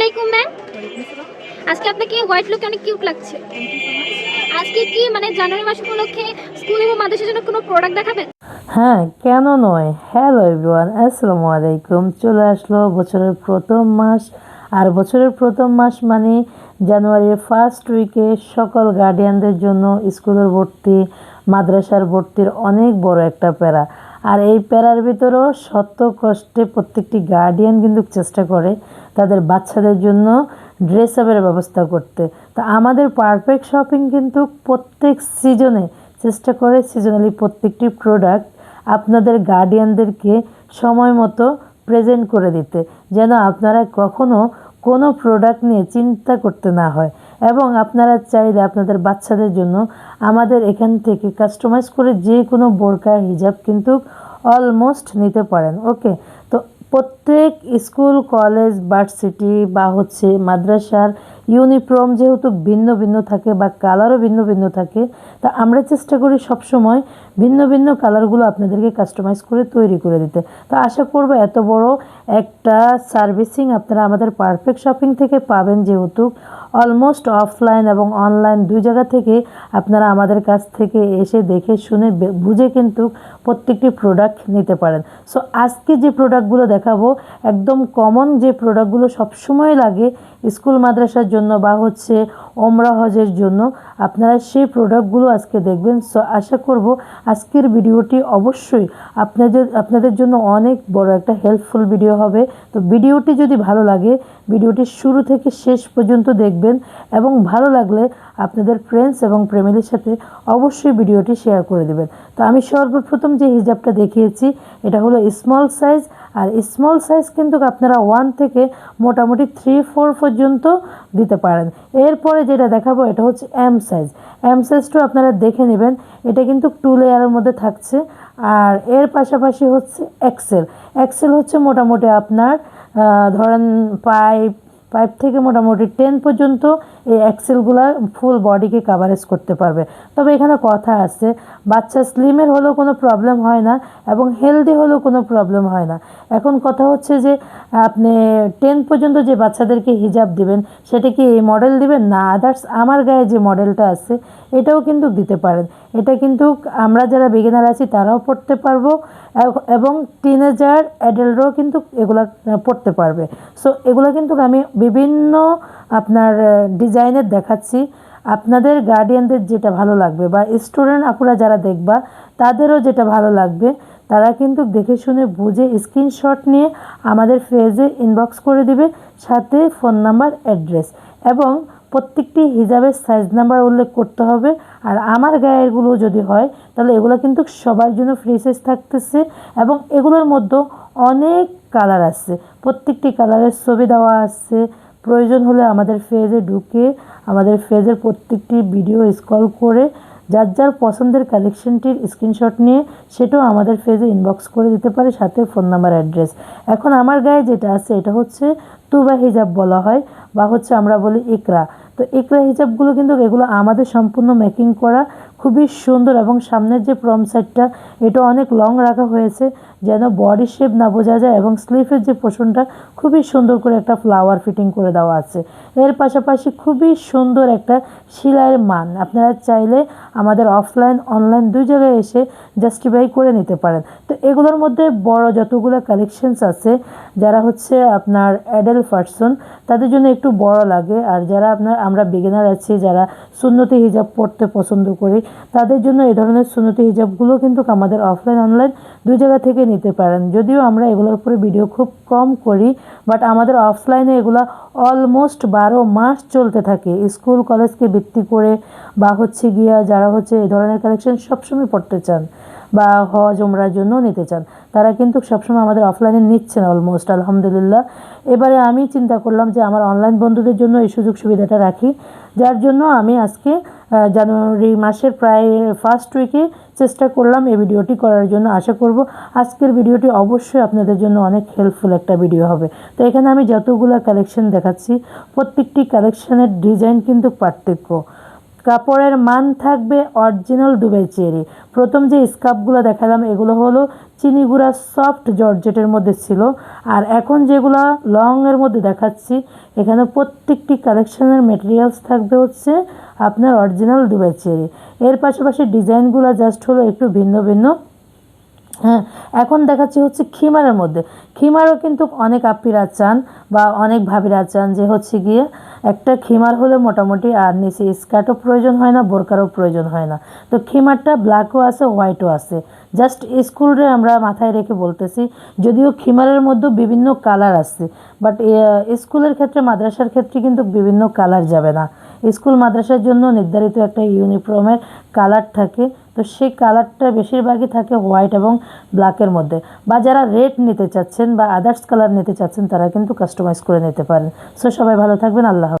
আলাইকুম ম্যাম আজকে আপনাকে হোয়াইট লুকে অনেক কিউট লাগছে। আজকে কি মানে জানুয়ারি মাস উপলক্ষে স্কুল এবং মাদ্রাসার জন্য কোনো প্রোডাক্ট দেখাবেন? হ্যাঁ কেন নয়। হ্যালো এভরিওয়ান আসসালামু আলাইকুম। চলে আসলো বছরের প্রথম মাস। আর বছরের প্রথম মাস মানে জানুয়ারির ফার্স্ট উইকে সকল গার্ডিয়ানদের জন্য স্কুলের ভর্তি, মাদ্রাসার ভর্তির অনেক বড় একটা প্যারা। আর এই প্যারার ভিতরেও সত্য কষ্টে প্রত্যেকটি গার্ডিয়ান কিন্তু চেষ্টা করে। তাদের বাচ্চাদের জন্য ড্রেস আপের ব্যবস্থা করতে। তা আমাদের পারফেক্ট শপিং কিন্তু প্রত্যেক সিজনে চেষ্টা করে সিজনালি প্রত্যেকটি প্রোডাক্ট আপনাদের গার্ডিয়ানদেরকে সময় মতো প্রেজেন্ট করে দিতে, যেন আপনারা কখনো কোনো প্রোডাক্ট নিয়ে চিন্তা করতে না হয়। এবং আপনারা চাইলে আপনাদের বাচ্চাদের জন্য আমাদের এখান থেকে কাস্টমাইজ করে যে কোনো বোরকা, হিজাব কিন্তু অলমোস্ট নিতে পারেন ওকে প্রত্যেক স্কুল কলেজ ভার্সিটি বা হচ্ছে মাদ্রাসার ইউনিফর্ম যেহেতু ভিন্ন ভিন্ন থাকে বা কালারও ভিন্ন ভিন্ন থাকে, তা আমরা চেষ্টা করি সবসময় ভিন্ন ভিন্ন কালারগুলো আপনাদেরকে কাস্টমাইজ করে তৈরি করে দিতে। তো আশা করব এত বড় একটা সার্ভিসিং আপনারা আমাদের পারফেক্ট শপিং থেকে পাবেন যেহেতু অলমোস্ট অফলাইন এবং অনলাইন দুই জায়গা থেকে আপনারা আমাদের কাছ থেকে এসে দেখে শুনে বুঝে কিন্তু প্রত্যেকটি প্রোডাক্ট নিতে পারেন। সো আজকে যে প্রোডাক্টগুলো দেখাবো, একদম কমন যে প্রোডাক্টগুলো সবসময় লাগে স্কুল মাদ্রাসার জন্য বা হচ্ছে ওমরা হজের জন্য আপনারা সেই প্রোডাক্টগুলো আজকে দেখবেন। সো আশা করব আজকের ভিডিওটি অবশ্যই আপনাদের আপনাদের জন্য অনেক বড় একটা হেল্পফুল ভিডিও হবে। তো ভিডিওটি যদি ভালো লাগে, ভিডিওটি শুরু থেকে শেষ পর্যন্ত দেখবেন এবং ভালো লাগলে আপনাদের ফ্রেন্ডস এবং ফ্যামিলির সাথে অবশ্যই ভিডিওটি শেয়ার করে দেবেন। তো আমি সর্বপ্রথম যে হিজাবটা দেখিয়েছি, এটা হলো স্মল সাইজ আর স্মল সাইজ কিন্তু আপনারা ওয়ান থেকে মোটামুটি থ্রি ফোর পর্যন্ত দিতে পারেন। এরপরে যেটা দেখাবো, এটা হচ্ছে এম সাইজ এম সাইজটাও আপনারা দেখে নেবেন, এটা কিন্তু টু লেয়ারের মধ্যে থাকছে। আর এর পাশাপাশি হচ্ছে এক্সেল এক্সেল হচ্ছে মোটামুটি আপনার ধরেন পাইপ পাইপ থেকে মোটামুটি টেন পর্যন্ত এই অ্যাক্সেলগুলো ফুল বডিকে কাভারেজ করতে পারবে। তবে এখানে কথা আছে, বাচ্চা স্লিমের হলেও কোনো প্রবলেম হয় না এবং হেলদি হলেও কোনো প্রবলেম হয় না। এখন কথা হচ্ছে যে, আপনি টেন পর্যন্ত যে বাচ্চাদেরকে হিজাব দিবেন, সেটা কি এই মডেল দিবেন? না আদার্স আমার গায়ে যে মডেলটা আছে, এটাও কিন্তু দিতে পারেন। এটা কিন্তু আমরা যারা বিগিনার আছি, তারাও পড়তে পারব এবং টিনেজার অ্যাডাল্টরাও কিন্তু এগুলা পড়তে পারবে। সো এগুলো কিন্তু আমি বিভিন্ন আপনার ডিজাইনের দেখাচ্ছি। আপনাদের গার্ডিয়ানদের যেটা ভালো লাগবে বা স্টুডেন্ট আপুরা যারা দেখবা, তাদেরও যেটা ভালো লাগবে, তারা কিন্তু দেখে শুনে বুঝে স্ক্রিনশট নিয়ে আমাদের ফেজে ইনবক্স করে দিবে, সাথে ফোন নাম্বার অ্যাড্রেস এবং প্রত্যেকটি হিজাবের সাইজ নাম্বার উল্লেখ করতে হবে। আর আমার গায়েরগুলো যদি হয়, তাহলে এগুলো কিন্তু সবার জন্য ফ্রি সাইজ থাকতেছে এবং এগুলোর মধ্যে অনেক কালার আছে। প্রত্যেকটি কালারের ছবি দেওয়া আছে প্রয়োজন হলে আমাদের ফেজে ঢুকে আমাদের ফেজের প্রত্যেকটি ভিডিও স্কল করে যার যার পছন্দের কালেকশনটির স্ক্রিনশট নিয়ে সেটাও আমাদের ফেজে ইনবক্স করে দিতে পারে, সাথে ফোন নাম্বার অ্যাড্রেস এখন আমার গায়ে যেটা আছে, এটা হচ্ছে তুবা হিজাব বলা হয়, বা হচ্ছে আমরা বলি ইকরা। তো ইকরা হিজাবগুলো কিন্তু এগুলো আমাদের সম্পূর্ণ মেকিং করা খুবই সুন্দর এবং সামনের যে প্রম সাইডটা এটা অনেক লং রাখা হয়েছে যেন বডি শেপ না বোঝা যায় এবং স্লিভের যে পোষণটা খুবই সুন্দর করে একটা ফ্লাওয়ার ফিটিং করে দেওয়া আছে। এর পাশাপাশি খুবই সুন্দর একটা সেলাইয়ের মান। আপনারা চাইলে আমাদের অফলাইন অনলাইন দুই জায়গায় এসে জাস্টিফাই করে নিতে পারেন। তো এগুলোর মধ্যে বড় যতগুলো কালেকশনস আছে, যারা হচ্ছে আপনার অ্যাডাল্ট পার্সন তাদের জন্য একটু বড় লাগে। আর যারা আপনার আমরা বেগেনার আছি, যারা সুন্নতি হিজাব পড়তে পছন্দ করি, তাদের জন্য এই ধরনের সুন্নতি হিজাবগুলো কিন্তু আমাদের অফলাইন অনলাইন দুই জায়গা থেকে নিতে পারেন। যদিও আমরা এগুলোর উপরে ভিডিও খুব কম করি বাট আমাদের অফলাইনে এগুলো অলমোস্ট বারো মাস চলতে থাকে। স্কুল, কলেজকে ভিত্তি করে বা হচ্ছে গিয়া যারা হচ্ছে এই ধরনের কালেকশন সবসময় পড়তে চান বা হজ ওমরার জন্য নিতে চান। তারা কিন্তু সবসময় আমাদের অফলাইনে নিচ্ছেন অলমোস্ট আলহামদুলিল্লাহ। এবারে আমি চিন্তা করলাম যে আমার অনলাইন বন্ধুদের জন্য এই সুযোগ সুবিধাটা রাখি। যার জন্য আমি আজকে জানুয়ারি মাসের প্রায় ফার্স্ট উইকে চেষ্টা করলাম এই ভিডিওটি করার জন্য। আশা করব আজকের ভিডিওটি অবশ্যই আপনাদের জন্য অনেক হেল্পফুল একটা ভিডিও হবে। তো এখানে আমি যতগুলো কালেকশন দেখাচ্ছি, প্রত্যেকটি কালেকশনের ডিজাইন কিন্তু পার্থক্য। কাপড়ের মান থাকবে অরিজিনাল দুবাই চেরি। প্রথম যে স্কার্ফগুলো দেখালাম, এগুলো হলো চিনিগুড়া সফট জর্জেটের মধ্যে ছিল। আর এখন যেগুলো লংয়ের মধ্যে দেখাচ্ছি, এখানে প্রত্যেকটি কালেকশনের মেটেরিয়ালস থাকবে হচ্ছে আপনার অরিজিনাল দুবাই চেরি। এর পাশাপাশি ডিজাইনগুলো জাস্ট হলো একটু ভিন্ন ভিন্ন। হ্যাঁ এখন দেখাচ্ছি হচ্ছে খিমারের মধ্যে। খিমারও কিন্তু অনেক আপ্পিরা চান বা অনেক ভাবিরা চান যে হচ্ছে গিয়ে একটা খিমার হলে মোটামুটি আর নিচে স্কার্টও প্রয়োজন হয় না, বোরকারও প্রয়োজন হয় না। তো খিমারটা ব্ল্যাকও আছে হোয়াইটও আছে। জাস্ট স্কুলরে আমরা মাথায় রেখে বলতেছি, যদিও খিমারের মধ্যেও বিভিন্ন কালার আছে, বাট স্কুলের ক্ষেত্রে, মাদ্রাসার ক্ষেত্রে কিন্তু বিভিন্ন কালার যাবে না। স্কুল মাদ্রাসার জন্য নির্ধারিত একটা ইউনিফর্মের কালার থাকে। তো সেই কালারটা বেশিরভাগই থাকে হোয়াইট এবং ব্ল্যাকের মধ্যে। বা যারা রেড নিতে চাচ্ছেন বা আদার্স কালার নিতে চাচ্ছেন, তারা কিন্তু কাস্টমাইজ করে নিতে পারেন। সো সবাই ভালো থাকবেন, আল্লাহ।